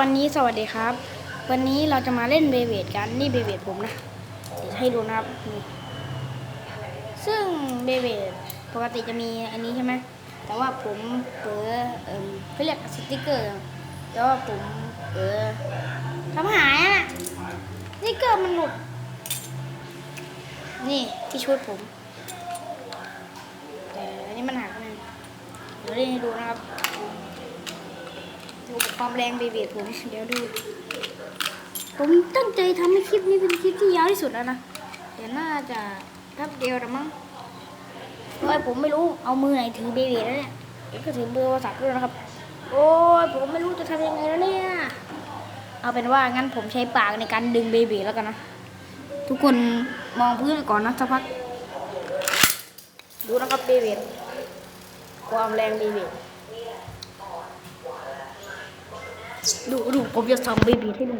วันนี้สวัสดีครับ วันนี้เราจะมาเล่นเบเบดกันนี่เบเบดผมนะเดี๋ยวให้ดูนะครับนี่ซึ่งเบเบดปกติจะมีอันนี้ใช่ไหมแต่ว่าผมเปิดเออเขาเรียกสติกเกอร์แต่ว่าผมเออทำหายอะสติกเกอร์มันหลุดนี่ที่ชุดผมแต่อันนี้มันหักนะเดี๋ยวเล่นให้ดูนะครับ ดูความแรงเบเบดผมเดี๋ยวดู ผมตั้งใจทำให้คลิปนี้เป็นคลิปที่ยาวที่สุดแล้วนะ เดี๋ยวน่าจะแป๊บเดียวละมั้งเพราะว่าผมไม่รู้เอามือไหนถือเบเบดแล้วเนี่ยเดี๋ยวก็ถือเบอร์โทรศัพท์ด้วยนะครับ โอ้ยผมไม่รู้จะทำยังไงแล้วเนี่ย เอาเป็นว่างั้นผมใช้ปากในการดึงเบเบดแล้วกันนะ ทุกคนมองพื้นก่อนนะสักพัก ดูนะครับเบเบดความแรงเบเบด ดูดูผมจะทำเบบีให้ดู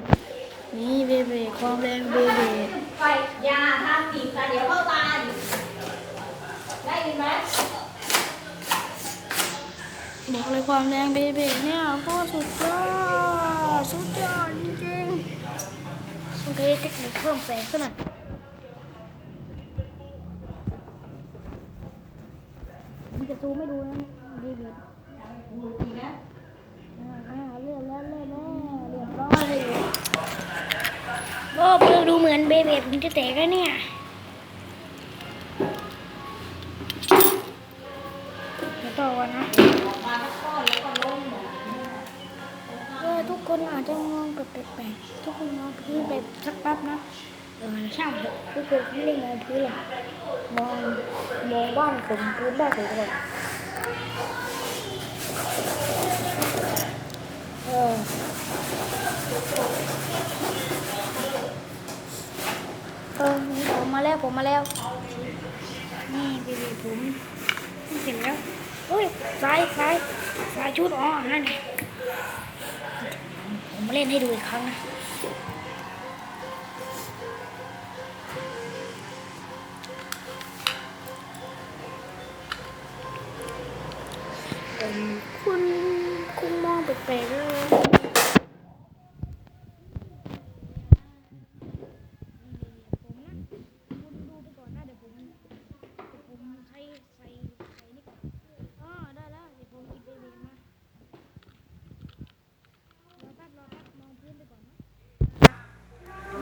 นี่เบบีความแรงเบบีไปอย่าทำอีกแต่เดี๋ยวเข้าตาอีกได้ยินไหมบอกเลยความแรงเบบีเนี่ยโคตรสุดยอดสุดยอดจริงๆโอเคเทคนิคเพิ่มแสงขึ้นหน่อยมันจะซูมไม่ดูนะเบบี อ่าเลื่อนแล้วเลื่อนแล้วเรียบร้อยโอ้เพิ่ดูเหมือนเบบีผมจะแตกแล้วเนี่ยเดี๋ยวต่อก่อนนะออกมาสักก้อนแล้วก็ล้มหมดเออทุกคนอาจจะมองแบบแปลกๆทุกคนมองพื้นไปสักแป๊บนะเออช่างเถอะทุกคนไม่ได้มองพื้นหรอกมองมองบ้านผมพื้นบ้านผมก่อนเออเออนี่ ผมมาแล้วนี่เบบีผมเสร็จแล้วเฮ้ยสายสายสายชุดอ๋อนั่นไงผมมาเล่นให้ดูอีกครั้งนะคุณคุณมองแปลกๆเลยอ๋อได้แล้วเดี๋ยวผมหยิบเบบีมา รอแป๊บรอแป๊บมองพื้นไปก่อนนะ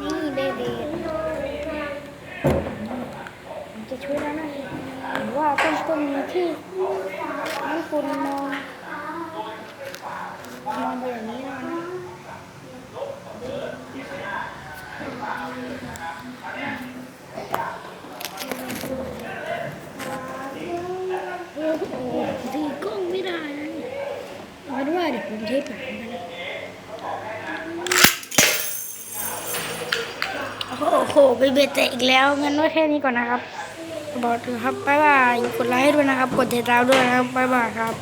นี่เบบีผมจะ ช่วยแล้วนะหรือว่าต้นต้นนี้ที่ให้คุณมองมองไปอย่างนี้นะโอ้โหถือกล้องไม่ได้นะเอาเป็นว่าเดี๋ยวผมเทปหนังกันนะโอ้โหไปเบ็ดแตกอีกแล้วงั้นไว้แค่นี้ก่อนนะครับ บอสครับบ๊ายบายกดไลค์ให้ด้วยนะครับ กดติดตามด้วยนะครับบ๊ายบายครับ